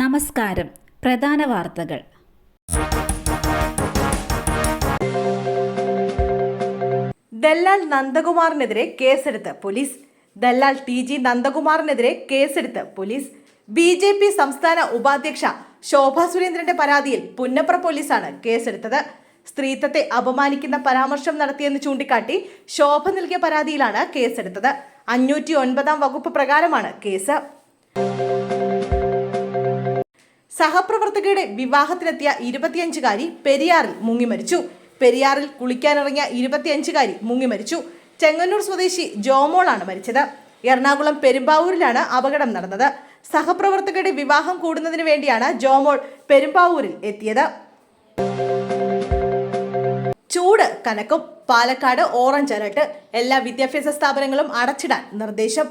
നമസ്കാരം. പ്രധാന വാർത്തകൾ. ദല്ലാൽ നന്ദകുമാറിനെതിരെ കേസെടുത്ത് പോലീസ്. ദല്ലാൽ ടി ജി നന്ദകുമാറിനെതിരെ കേസെടുത്ത് പോലീസ്. ബി ജെ പി സംസ്ഥാന ഉപാധ്യക്ഷ ശോഭ സുരേന്ദ്രന്റെ പരാതിയിൽ പുന്നപ്ര പോലീസാണ് കേസെടുത്തത്. സ്ത്രീത്വത്തെ അപമാനിക്കുന്ന പരാമർശം നടത്തിയെന്ന് ചൂണ്ടിക്കാട്ടി ശോഭ നൽകിയ പരാതിയിലാണ് കേസെടുത്തത്. അഞ്ഞൂറ്റി ഒൻപതാം വകുപ്പ് പ്രകാരമാണ് കേസ്. സഹപ്രവർത്തകയുടെ വിവാഹത്തിനെത്തിയ ഇരുപത്തിയഞ്ചുകാരി പെരിയാറിൽ മുങ്ങി മരിച്ചു. പെരിയാറിൽ കുളിക്കാനിറങ്ങിയ ഇരുപത്തിയഞ്ചുകാരി മുങ്ങി മരിച്ചു. ചെങ്ങന്നൂർ സ്വദേശി ജോമോളാണ് മരിച്ചത്. എറണാകുളം പെരുമ്പാവൂരിലാണ് അപകടം നടന്നത്. സഹപ്രവർത്തകരുടെ വിവാഹം കൂടുന്നതിന് വേണ്ടിയാണ് ജോമോൾ പെരുമ്പാവൂരിൽ എത്തിയത്. ചൂട് കനക്കും പാലക്കാട് ഓറഞ്ച് അലർട്ട് എല്ലാ വിദ്യാഭ്യാസ സ്ഥാപനങ്ങളും അടച്ചിടാൻ നിർദ്ദേശം.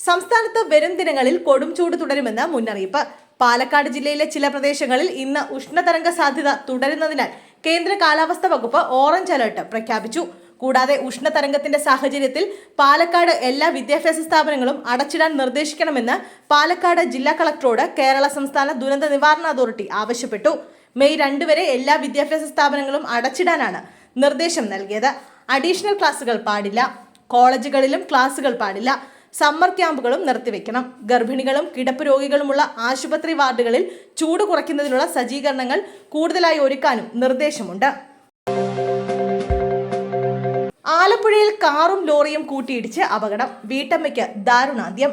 സംസ്ഥാനത്ത് വരും ദിനങ്ങളിൽ കൊടും ചൂട് തുടരുമെന്ന് മുന്നറിയിപ്പ്. പാലക്കാട് ജില്ലയിലെ ചില പ്രദേശങ്ങളിൽ ഇന്ന് ഉഷ്ണതരംഗ സാധ്യത തുടരുന്നതിനാൽ കേന്ദ്ര കാലാവസ്ഥ വകുപ്പ് ഓറഞ്ച് അലർട്ട് പ്രഖ്യാപിച്ചു. കൂടാതെ ഉഷ്ണതരംഗത്തിന്റെ സാഹചര്യത്തിൽ പാലക്കാട് എല്ലാ വിദ്യാഭ്യാസ സ്ഥാപനങ്ങളും അടച്ചിടാൻ നിർദ്ദേശിക്കണമെന്ന് പാലക്കാട് ജില്ലാ കളക്ടറോട് കേരള സംസ്ഥാന ദുരന്ത നിവാരണ അതോറിറ്റി ആവശ്യപ്പെട്ടു. മെയ് രണ്ട് വരെ എല്ലാ വിദ്യാഭ്യാസ സ്ഥാപനങ്ങളും അടച്ചിടാനാണ് നിർദ്ദേശം നൽകിയത്. അഡീഷണൽ ക്ലാസുകൾ പാടില്ല. കോളേജുകളിലും ക്ലാസുകൾ പാടില്ല. സമ്മർ ക്യാമ്പുകളും നിർത്തിവെക്കണം. ഗർഭിണികളും കിടപ്പ് രോഗികളുമുള്ള ആശുപത്രി വാർഡുകളിൽ ചൂട് കുറയ്ക്കുന്നതിനുള്ള സജ്ജീകരണങ്ങൾ കൂടുതലായി ഒരുക്കാനും നിർദ്ദേശമുണ്ട്. ആലപ്പുഴയിൽ കാറും ലോറിയും കൂട്ടിയിടിച്ച് അപകടം. വീട്ടമ്മയ്ക്ക് ദാരുണാന്ത്യം.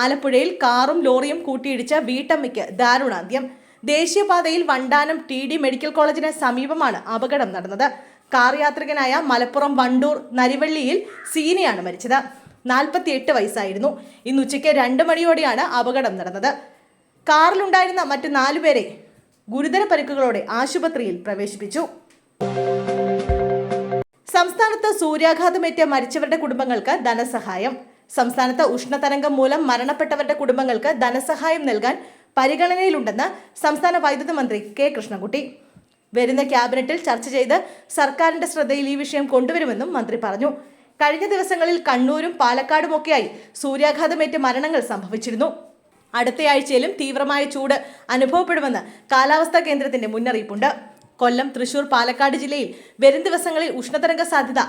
ആലപ്പുഴയിൽ കാറും ലോറിയും കൂട്ടിയിടിച്ച് വീട്ടമ്മയ്ക്ക് ദാരുണാന്ത്യം. ദേശീയപാതയിൽ വണ്ടാനം ടി ഡി മെഡിക്കൽ കോളേജിന് സമീപമാണ് അപകടം നടന്നത്. കാർ യാത്രികനായ മലപ്പുറം വണ്ടൂർ നരിവള്ളിയിൽ സീനയാണ് മരിച്ചത്. നാൽപ്പത്തിയെട്ട് വയസ്സായിരുന്നു. ഇന്ന് ഉച്ചയ്ക്ക് രണ്ട് മണിയോടെയാണ് അപകടം നടന്നത്. കാറിലുണ്ടായിരുന്ന മറ്റ് നാലുപേരെ ഗുരുതര പരിക്കുകളോടെ ആശുപത്രിയിൽ പ്രവേശിപ്പിച്ചു. സംസ്ഥാനത്ത് സൂര്യാഘാതമേറ്റ് മരിച്ചവരുടെ കുടുംബങ്ങൾക്ക് ധനസഹായം. സംസ്ഥാനത്ത് ഉഷ്ണതരംഗം മൂലം മരണപ്പെട്ടവരുടെ കുടുംബങ്ങൾക്ക് ധനസഹായം നൽകാൻ പരിഗണനയിലുണ്ടെന്ന് സംസ്ഥാന വൈദ്യുതി മന്ത്രി കെ. കൃഷ്ണൻകുട്ടി. വരുന്ന ക്യാബിനറ്റിൽ ചർച്ച ചെയ്ത് സർക്കാരിന്റെ ശ്രദ്ധയിൽ ഈ വിഷയം കൊണ്ടുവരുമെന്നും മന്ത്രി പറഞ്ഞു. കഴിഞ്ഞ ദിവസങ്ങളിൽ കണ്ണൂരും പാലക്കാടുമൊക്കെയായി സൂര്യാഘാതമേറ്റ് മരണങ്ങൾ സംഭവിച്ചിരുന്നു. അടുത്തയാഴ്ചയിലും തീവ്രമായ ചൂട് അനുഭവപ്പെടുമെന്ന് കാലാവസ്ഥാ കേന്ദ്രത്തിന്റെ മുന്നറിയിപ്പുണ്ട്. കൊല്ലം തൃശൂർ പാലക്കാട് ജില്ലയിൽ വരും ദിവസങ്ങളിൽ ഉഷ്ണതരംഗ സാധ്യത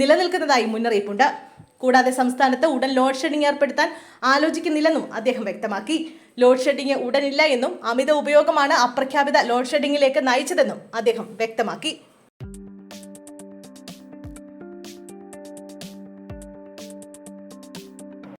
നിലനിൽക്കുന്നതായി മുന്നറിയിപ്പുണ്ട്. കൂടാതെ സംസ്ഥാനത്ത് ഉടൻ ലോഡ് ഷെഡിംഗ് ഏർപ്പെടുത്താൻ ആലോചിക്കുന്നില്ലെന്നും അദ്ദേഹം വ്യക്തമാക്കി. ലോഡ് ഷെഡിംഗ് ഉടനില്ല എന്നും അമിത ഉപയോഗമാണ് അപ്രഖ്യാപിത ലോഡ് ഷെഡിംഗിലേക്ക് നയിച്ചതെന്നും അദ്ദേഹം വ്യക്തമാക്കി.